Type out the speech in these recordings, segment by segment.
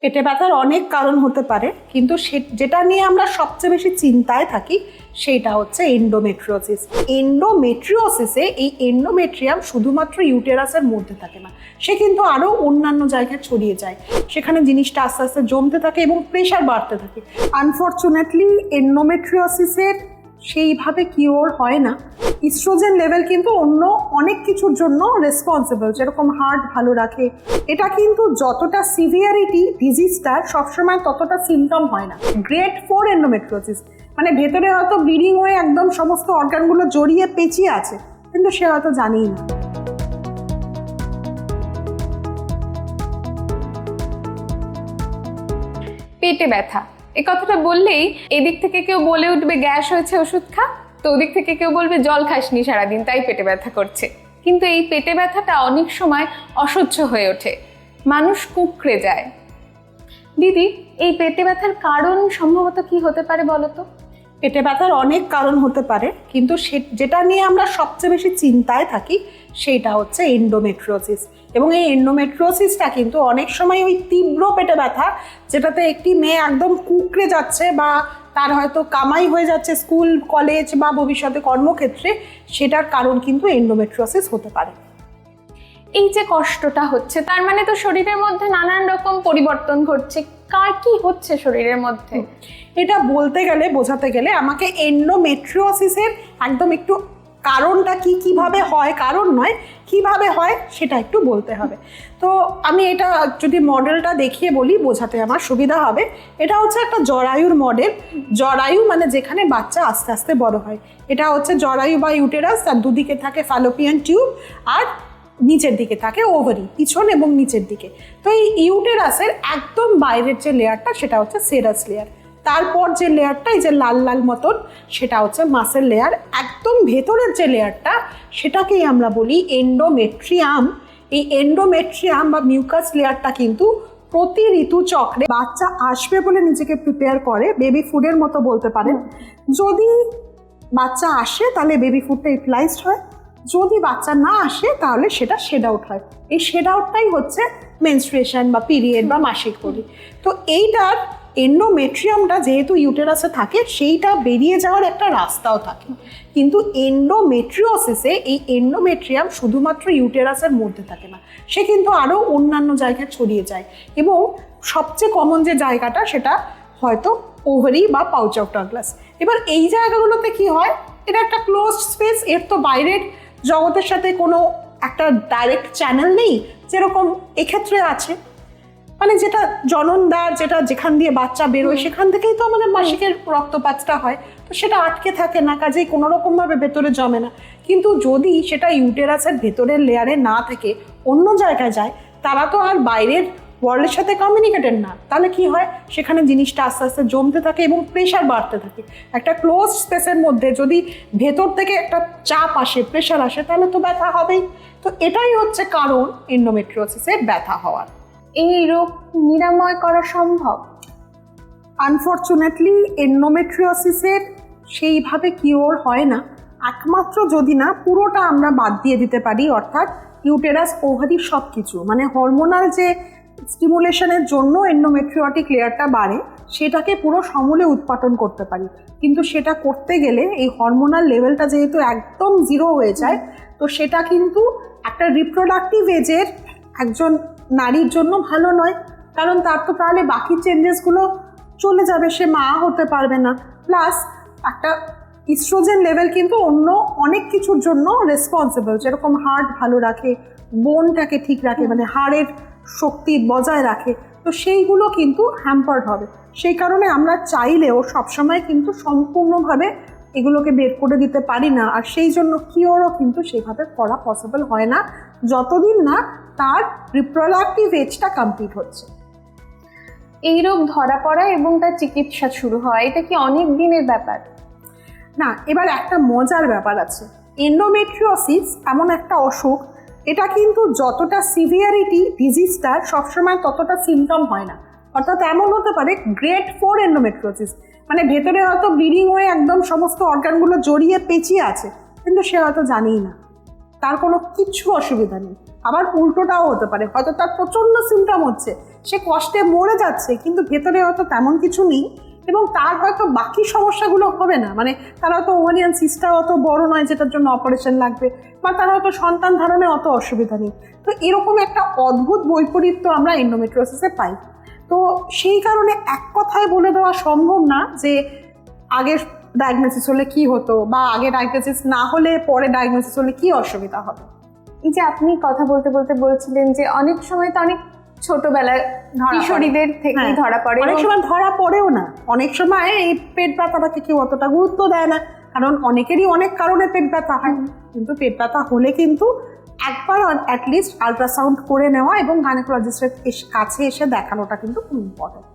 পেটে ব্যথার অনেক কারণ হতে পারে, কিন্তু সে- যেটা নিয়ে আমরা সবচেয়ে বেশি চিন্তায় থাকি সেইটা হচ্ছে এন্ডোমেট্রিওসিস এন্ডোমেট্রিওসিসে এই এন্ডোমেট্রিয়াম শুধুমাত্র ইউটেরাসের মধ্যে থাকে না, সে কিন্তু আরও অন্যান্য জায়গায় ছড়িয়ে যায়। সেখানে জিনিসটা আস্তে আস্তে জমতে থাকে এবং প্রেশার বাড়তে থাকে। আনফর্চুনেটলি এন্ডোমেট্রিওসিসের সেইভাবে কিওর হয় না। ইস্ট্রোজেন লেভেল কিন্তু অন্য অনেক কিছুর জন্য রেসপন্সিবল যেরকম হার্ট ভালো রাখে। এটা কিন্তু যতটা সিভিয়ারিটি ডিজিজটার সবসময় ততটা সিমটম হয় না। গ্রেট ফোর এন্ডোমেট্রোসিস মানে ভেতরে হয়তো ব্লিডিং হয়ে একদম সমস্ত অর্গানগুলো জড়িয়ে পেঁচিয়ে আছে, কিন্তু সে হয়তো জানেই না। পেটে ব্যথা এই কথাটা বললেই এদিক থেকে কেউ বলে উঠবে, গ্যাস হয়েছে, ওষুধ খা। তো ওদিক থেকে কেউ বলবে, জল খাসনি সারাদিন, তাই পেটে ব্যথা করছে। কিন্তু এই পেটে ব্যথাটা অনেক সময় অসহ্য হয়ে ওঠে। মানুষ কুকড়ে যায়। দিদি, এই পেটে ব্যথার কারণ সম্ভবত কি হতে পারে বলো তো পেটে ব্যথার অনেক কারণ হতে পারে, কিন্তু সে, যেটা নিয়ে আমরা সবচেয়ে বেশি চিন্তায় থাকি, সেইটা হচ্ছে এন্ডোমেট্রিওসিস এবং এই এন্ডোমেট্রিওসিসটা কিন্তু অনেক সময় ওই তীব্র পেটে ব্যথা, যেটাতে একটি মেয়ে একদম কুকড়ে যাচ্ছে বা তার হয়তো কামাই হয়ে যাচ্ছে স্কুল কলেজ বা ভবিষ্যতে কর্মক্ষেত্রে সেটার কারণ কিন্তু এন্ডোমেট্রোসিস হতে পারে। এই যে কষ্টটা হচ্ছে তার মানে তো শরীরের মধ্যে নানান রকম পরিবর্তন ঘটছে। কার কি হচ্ছে শরীরের মধ্যে? এটা বলতে গেলে বোঝাতে গেলে আমাকে এন্ডোমেট্রিওসিসের একদম একটু কারণটা কি কীভাবে হয়, কারণ নয়, কীভাবে হয় সেটা একটু বলতে হবে। তো আমি এটা যদি মডেলটা দেখিয়ে বলি, বোঝাতে আমার সুবিধা হবে। এটা হচ্ছে একটা জরায়ুর মডেল। জরায়ু মানে যেখানে বাচ্চা আস্তে আস্তে বড় হয়। এটা হচ্ছে জরায়ু বা ইউটেরাস তার দুদিকে থাকে ফ্যালোপিয়ান টিউব, আর নিচের দিকে থাকে ওভারি, পিছন এবং নিচের দিকে। তো এই ইউটেরাসের একদম বাইরের যে লেয়ারটা সেটা হচ্ছে সেরাস লেয়ার তারপর যে লেয়ারটা, এই যে লাল লাল মতন, সেটা হচ্ছে মাসের লেয়ার। একদম ভেতরের যে লেয়ারটা, সেটাকেই আমরা বলি এন্ডোমেট্রিয়াম এই এন্ডোমেট্রিয়াম বা মিউকাস লেয়ারটা কিন্তু প্রতি ঋতুচক্রে বাচ্চা আসবে বলে নিজেকে প্রিপেয়ার করে বেবি ফুডের মতো বলতে পারেন। যদি বাচ্চা আসে, তাহলে বেবি ফুডটা ইউটিলাইজড হয়। যদি বাচ্চা না আসে, তাহলে সেটা শেড আউট হয়। এই শেড আউটটাই হচ্ছে মেনস্ট্রুয়েশন বা পিরিয়ড বা মাসিক বলি তো এইটার এন্ডোমেট্রিয়ামটা যেহেতু ইউটেরাসে থাকে, সেইটা বেরিয়ে যাওয়ার একটা রাস্তাও থাকে। কিন্তু এন্ডোমেট্রিওসিসে এই এন্ডোমেট্রিয়াম শুধুমাত্র ইউটেরাসের মধ্যে থাকে না, সে কিন্তু আরও অন্যান্য জায়গায় ছড়িয়ে যায়। এবং সবচেয়ে কমন যে জায়গাটা, সেটা হয়তো ওভারি বা পাউচ অফ ডাগলাস এবার এই জায়গাগুলোতে কি হয়? এটা একটা ক্লোজ স্পেস এর তো বাইরের জগতের সাথে কোনো একটা ডাইরেক্ট চ্যানেল নেই, যেরকম এক্ষেত্রে আছে। মানে যেটা জননদ্বার যেটা যেখান দিয়ে বাচ্চা বেরোয় সেখান থেকেই তো আমাদের মাসিকের রক্তপাতটা হয়। তো সেটা আটকে থাকে না কাজেই কোনো রকমভাবে ভেতরে জমে না। কিন্তু যদি সেটা ইউটেরাসের ভেতরের লেয়ারে না থেকে অন্য জায়গায় যায় তারা তো আর বাইরের ওয়ার্ল্ডের সাথে কমিউনিকেটেড না। তাহলে কি হয়? সেখানে জিনিসটা আস্তে আস্তে জমতে থাকে এবং প্রেশার বাড়তে থাকে। একটা ক্লোজ স্পেসের মধ্যে যদি ভেতর থেকে একটা চাপ আসে প্রেশার আসে তাহলে তো ব্যথা হবেই। তো এটাই হচ্ছে কারণ এন্ডোমেট্রিওসিসের ব্যথা হওয়ার। এই রোগ নিরাময় করা সম্ভব? আনফর্চুনেটলি এন্ডোমেট্রিওসিসের সেইভাবে কিওর হয় না। একমাত্র যদি না, পুরোটা আমরা বাদ দিয়ে দিতে পারি, অর্থাৎ ইউটেরাস ওভারি সব কিছু মানে হরমোনাল যে স্টিমুলেশনের জন্য এন্ডোমেট্রিওটিক লেয়ারটা বাড়ে, সেটাকে পুরো সমূলে উৎপাদন করতে পারি। কিন্তু সেটা করতে গেলে এই হরমোনাল লেভেলটা যেহেতু একদম জিরো হয়ে যায়, তো সেটা কিন্তু একটা রিপ্রোডাক্টিভ এজের একজন নারীর জন্য ভালো নয়, কারণ তার তো তাহলে বাকি চেঞ্জেসগুলো চলে যাবে, সে মা হতে পারবে না। প্লাস একটা ইস্ট্রোজেন লেভেল কিন্তু অন্য অনেক কিছুর জন্য রেসপন্সিবল যেরকম হার্ট ভালো রাখে বোনটাকে ঠিক রাখে মানে হাড়ের শক্তি বজায় রাখে। তো সেইগুলো কিন্তু হ্যাম্পার্ড হবে। সেই কারণে আমরা চাইলেও সবসময় কিন্তু সম্পূর্ণভাবে এগুলোকে বের করে দিতে পারি না। আর সেই জন্য কিওরও কিন্তু সেভাবে করা পসিবল হয় না। যতদিন না তার রিপ্রোডাক্টিভ এজটা কমপ্লিট হচ্ছে। এই রোগ ধরা পড়া এবং তার চিকিৎসা শুরু হয় এটা কি অনেক দিনের ব্যাপার? না এবার একটা মজার ব্যাপার আছে। এন্ডোমেট্রিওসিস এমন একটা অসুখ এটা কিন্তু যতটা সিভিয়ারিটি ডিজিজটার সবসময় ততটা সিমটম হয় না। অর্থাৎ এমন হতে পারে গ্রেড ফোর এন্ডোমেট্রিওসিস মানে ভেতরে হয়তো ব্লিডিং হয়ে একদম সমস্ত অর্গানগুলো জড়িয়ে পেঁচিয়ে আছে, কিন্তু সে হয়তো জানেই না। তার কোনো কিচ্ছু অসুবিধা নেই। আবার উল্টোটাও হতে পারে। হয়তো তার প্রচণ্ড সিমটম হচ্ছে। সে কষ্টে মরে যাচ্ছে, কিন্তু ভেতরে হয়তো তেমন কিছু নেই এবং তার হয়তো বাকি সমস্যাগুলো হবে না। মানে তার হয়তো ওভারিয়ান সিস্টা অত বড় নয় যেটার জন্য অপারেশন লাগবে বা তার হয়তো সন্তান ধারণে অত অসুবিধা নেই। তো এরকম একটা অদ্ভুত বৈপরীত্য আমরা এন্ডোমেট্রোসিসে পাই। তো সেই কারণে এক কথায় বলে দেওয়া সম্ভব না যে আগে ডায়াগনোসিস হলে কি হতো বা আগে ডায়াগনোসিস না হলে পরে ডায়াগনোসিস হলে কি অসুবিধা হবে। এই যে আপনি কথা বলতে বলতে বলছিলেন যে অনেক সময় তো অনেক ছোটবেলায়। কিশোরীদের থেকেই হ্যাঁ, ধরা পড়ে। অনেক সময় ধরা পড়েও না। অনেক সময় এই পেট ব্যথাটাকে কেউ অতটা গুরুত্ব দেয় না। কারণ অনেকেরই অনেক কারণে পেট ব্যথা হয়। কিন্তু পেট ব্যথা হলে কিন্তু একবার অ্যাটলিস্ট আলট্রাসাউন্ড করে নেওয়া এবং গাইনোকোলজিস্টের কাছে এসে দেখানোটা কিন্তু খুব ইম্পর্টেন্ট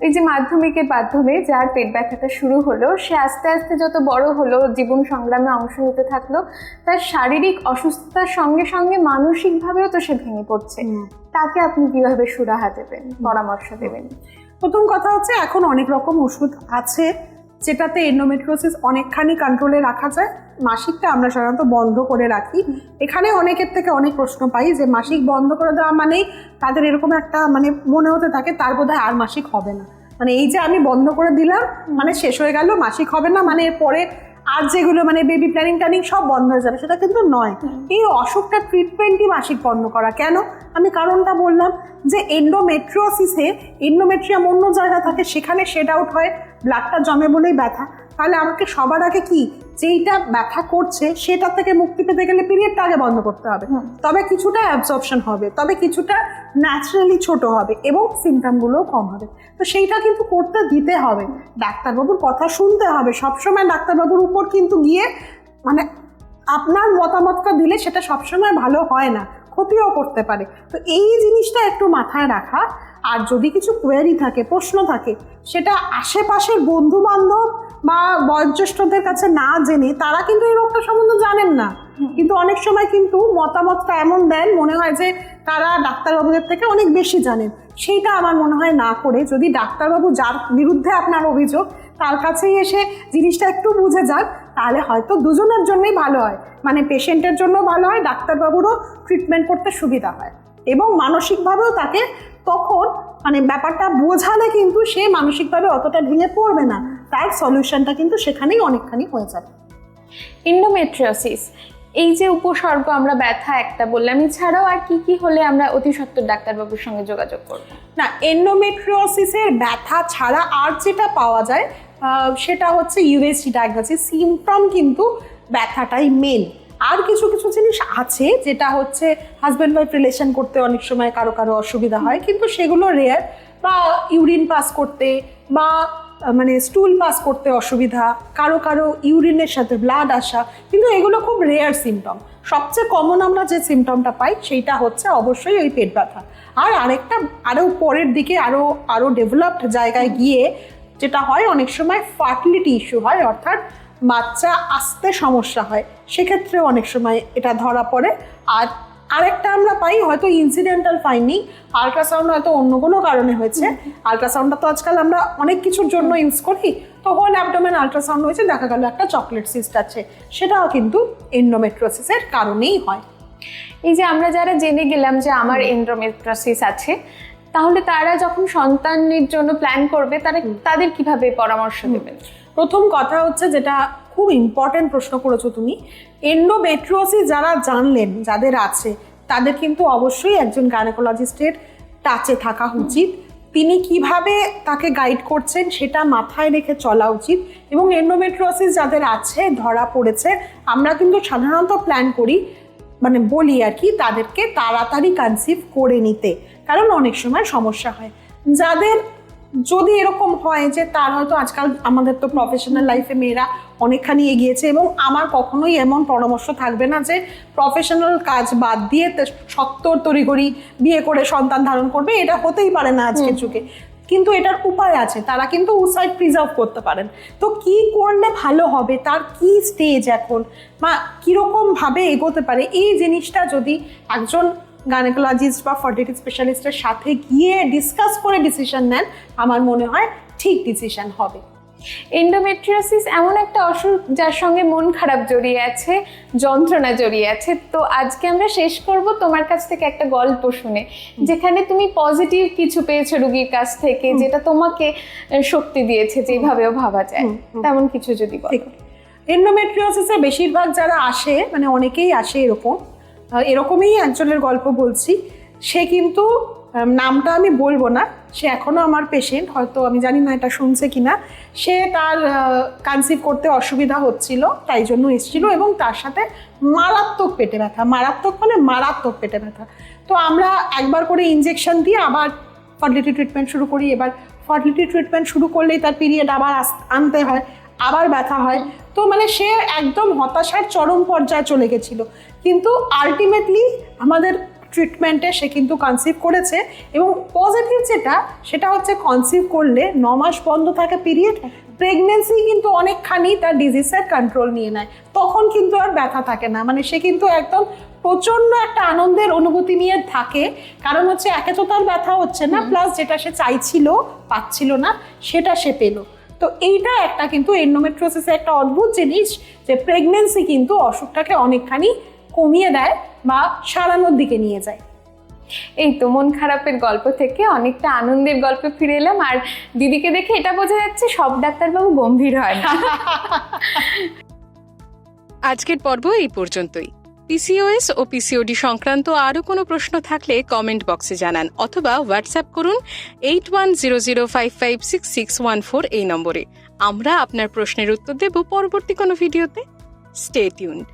এই যে মাধ্যমিকের মাধ্যমে যার পেট ব্যথাটা শুরু হলো সে আস্তে আস্তে যত বড় হলো জীবন সংগ্রামে অংশ নিতে থাকল তার শারীরিক অসুস্থতার সঙ্গে সঙ্গে মানসিকভাবেও তো সে ভেঙে পড়ছে। তাকে আপনি কীভাবে সুরাহা দেবেন পরামর্শ দেবেন? প্রথম কথা হচ্ছে এখন অনেক রকম ওষুধ আছে। যেটাতে এন্ডোমেট্রোসিস অনেকখানি কন্ট্রোলে রাখা যায়, মাসিকটা আমরা সাধারণত বন্ধ করে রাখি। এখানে অনেকের থেকে অনেক প্রশ্ন পাই যে, মাসিক বন্ধ করে দেওয়া মানেই তাদের এরকম একটা মানে মনে হতে থাকে, তার বোধহয় আর মাসিক হবে না। মানে এই যে আমি বন্ধ করে দিলাম মানে শেষ হয়ে গেল, মাসিক হবে না মানে এরপরে আর যেগুলো মানে বেবি প্ল্যানিং ট্যানিং সব বন্ধ হয়ে যাবে সেটা কিন্তু নয়। এই অসুখটা ট্রিটমেন্টই মাসিক বন্ধ করা। কেন? আমি কারণটা বললাম যে এন্ডোমেট্রিওসিসে এন্ডোমেট্রিয়াম অন্য জায়গা থাকে সেখানে শেড আউট হয় ব্লাডটা জমে বলেই ব্যথা। তাহলে আমাকে সবার আগে কি? যেইটা ব্যথা করছে সেটা থেকে মুক্তি পেতে গেলে পিরিয়ডটা আগে বন্ধ করতে হবে। তবে কিছুটা অ্যাবজর্পশন হবে তবে কিছুটা ন্যাচারালি ছোট হবে এবং সিমটমগুলোও কম হবে। তো সেইটা কিন্তু করতে দিতে হবে। ডাক্তারবাবুর কথা শুনতে হবে। সবসময় ডাক্তারবাবুর উপর কিন্তু গিয়ে মানে আপনার মতামতটা দিলে সেটা সবসময় ভালো হয় না ক্ষতিও করতে পারে। তো এই জিনিসটা একটু মাথায় রাখা। আর যদি কিছু কোয়ারি থাকে প্রশ্ন থাকে সেটা আশেপাশের বন্ধু বান্ধব বা বয়োজ্যেষ্ঠদের কাছে না জেনে তারা কিন্তু এই রোগটা সম্বন্ধে জানেন না। কিন্তু অনেক সময় কিন্তু মতামতটা এমন দেন, মনে হয় যে তারা ডাক্তারবাবুদের থেকে অনেক বেশি জানেন। সেইটা আমার মনে হয় না করে। যদি ডাক্তারবাবু যার বিরুদ্ধে আপনার অভিযোগ, তার কাছেই এসে জিনিসটা একটু বুঝে যান, তাহলে হয়তো দুজনের জন্যই ভালো হয়। মানে পেশেন্টের জন্য ভালো হয়, ডাক্তারবাবুরও ট্রিটমেন্ট করতে সুবিধা হয়। এবং মানসিকভাবেও তাকে তখন মানে ব্যাপারটা বোঝালে কিন্তু সে মানসিকভাবে অতটা ভেঙে পড়বে না। তার সলিউশনটা কিন্তু সেখানেই অনেকখানি হয়ে যাবে। ইন্ডোমেট্রিওসিস এই যে উপসর্গ আমরা ব্যথা একটা বললাম এছাড়াও আর কি কি হলে আমরা অতি সত্বর ডাক্তারবাবুর সঙ্গে যোগাযোগ করব? না এন্ডোমেট্রিওসিসের ব্যথা ছাড়া আর যেটা পাওয়া যায় সেটা হচ্ছে ইউএসজি ডায়াগনোসিস সিমটম কিন্তু ব্যথাটাই মেন আর কিছু কিছু জিনিস আছে যেটা হচ্ছে হাজব্যান্ড ওয়াইফ রিলেশন করতে অনেক সময় কারও কারও অসুবিধা হয় কিন্তু সেগুলো রেয়ার বা ইউরিন পাস করতে বা মানে স্টুল পাস করতে অসুবিধা, কারও কারও ইউরিনের সাথে ব্লাড আসা, কিন্তু এগুলো খুব রেয়ার সিমটম সবচেয়ে কমন আমরা যে সিমটমটা পাই, সেইটা হচ্ছে অবশ্যই ওই পেট ব্যথা। আর আরেকটা আরও পরের দিকে আরও আরও ডেভেলপড জায়গায় গিয়ে যেটা হয়, অনেক সময় ফার্টিলিটি ইস্যু হয়, অর্থাৎ বাচ্চা আসতে সমস্যা হয়। সেক্ষেত্রে অনেক সময় এটা ধরা পড়ে। আর আরেকটা আমরা পাই হয়তো ইনসিডেন্টাল ফাইন্ডিং আলট্রাসাউন্ড হয়তো অন্য কোনো কারণে হয়েছে। আলট্রাসাউন্ডটা তো আজকাল আমরা অনেক কিছুর জন্য ইউজ করি তো হোল অ্যাবডোমেন আলট্রাসাউন্ড হয়েছে দেখা গেল একটা চকলেট সিস্ট আছে। সেটাও কিন্তু এন্ডোমেট্রোসিসের কারণেই হয়। এই যে আমরা যারা জেনে গেলাম যে আমার এন্ড্রোমেট্রোসিস আছে তাহলে তারা যখন সন্তানের জন্য প্ল্যান করবে তারা তাদের কীভাবে পরামর্শ দেবেন? প্রথম কথা হচ্ছে যেটা খুব ইম্পর্টেন্ট প্রশ্ন করেছ তুমি। এন্ডোমেট্রিওসিস যারা জানলেন, যাদের আছে, তাদের কিন্তু অবশ্যই একজন গাইনোকোলজিস্টের টাচে থাকা উচিত। তিনি কীভাবে তাকে গাইড করছেন, সেটা মাথায় রেখে চলা উচিত। এবং এন্ডোমেট্রিওসিস যাদের আছে, ধরা পড়েছে, আমরা কিন্তু সাধারণত প্ল্যান করি মানে বলি আর কি, তাদেরকে তাড়াতাড়ি কনসিভ করে নিতে। কারণ অনেক সময় সমস্যা হয়। যাদের যদি এরকম হয় যে তার হয়তো আজকাল আমাদের তো প্রফেশনাল লাইফে মেয়েরা অনেকখানি এগিয়েছে এবং আমার কখনোই এমন পরামর্শ থাকবে না যে প্রফেশনাল কাজ বাদ দিয়ে তে- সত্তর তড়িঘড়ি বিয়ে করে সন্তান ধারণ করবে এটা হতেই পারে না আজকের যুগে। কিন্তু এটার উপায় আছে তারা কিন্তু উসাইড প্রিজার্ভ করতে পারেন। তো কি করলে ভালো হবে? তার কি স্টেজ এখন? বা কীরকমভাবে এগোতে পারে? এই জিনিসটা যদি একজন গাইনোকোলজিস্ট বা ফার্টিলিটি স্পেশালিস্টের সাথে গিয়ে ডিসকাস করে ডিসিশন নেন আমার মনে হয় ঠিক ডিসিশন হবে। এন্ডোমেট্রিওসিস এমন একটা অসুখ যার সঙ্গে মন খারাপ জড়িয়ে আছে যন্ত্রণা জড়িয়ে আছে। তো আজকে আমরা শেষ করব তোমার কাছ থেকে একটা গল্প শুনে যেখানে তুমি পজিটিভ কিছু পেয়েছ রুগীর কাছ থেকে যেটা তোমাকে শক্তি দিয়েছে যেভাবেও ভাবা যায়। তেমন কিছু যদি বলো। ঠিক। এন্ডোমেট্রিওসিসে বেশিরভাগ যারা আসে মানে অনেকেই আসে এরকম এরকমই একজনের গল্প বলছি। সে কিন্তু নামটা আমি বলব না। সে এখনও আমার পেশেন্ট হয়তো আমি জানি না এটা শুনছে কি না সে তার কনসিভ করতে অসুবিধা হচ্ছিল, তাই জন্য এসেছিল এবং তার সাথে মারাত্মক পেটে ব্যথা। মারাত্মক মানে মারাত্মক পেটে ব্যথা। তো আমরা একবার করে ইনজেকশন দিয়ে আবার ফার্টিলিটি ট্রিটমেন্ট শুরু করি। এবার ফার্টিলিটি ট্রিটমেন্ট শুরু করলেই তার পিরিয়ড আবার আনতে হয়। আবার ব্যথা হয়। তো মানে সে একদম হতাশার চরম পর্যায়ে চলে গেছিল। কিন্তু আলটিমেটলি আমাদের ট্রিটমেন্টে সে কিন্তু কনসিভ করেছে এবং পজিটিভ যেটা সেটা হচ্ছে কনসিভ করলে ন মাস বন্ধ থাকে পিরিয়ড প্রেগনেন্সি কিন্তু অনেকখানি তার ডিজিজের কন্ট্রোল নিয়ে নেয়। তখন কিন্তু আর ব্যথা থাকে না। মানে সে কিন্তু একদম প্রচণ্ড একটা আনন্দের অনুভূতি নিয়ে থাকে। কারণ হচ্ছে একে তো তার ব্যথা হচ্ছে না প্লাস যেটা সে চাইছিল পাচ্ছিল না সেটা সে পেল। তো এইটা একটা কিন্তু এন্ডোমেট্রোসিসের একটা অদ্ভুত জিনিস যে প্রেগনেন্সি কিন্তু অসুখটাকে অনেকখানি কমিয়ে দেয় বা সারানোর দিকে নিয়ে যায়। এই তো মন খারাপের গল্প থেকে অনেকটা আনন্দের গল্পে ফিরে এলাম আর দিদিকে দেখে এটা বোঝা যাচ্ছে সব ডাক্তারবাবু গম্ভীর হয় না আজকের পর্ব এই পর্যন্তই। পিসিওএস ও পিসিওডি সংক্রান্ত আরও কোনো প্রশ্ন থাকলে কমেন্ট বক্সে জানান অথবা হোয়াটসঅ্যাপ করুন eight one zero zero five five six six one four এই নম্বরে। আমরা আপনার প্রশ্নের উত্তর দেব পরবর্তী কোনো ভিডিওতে। Stay tuned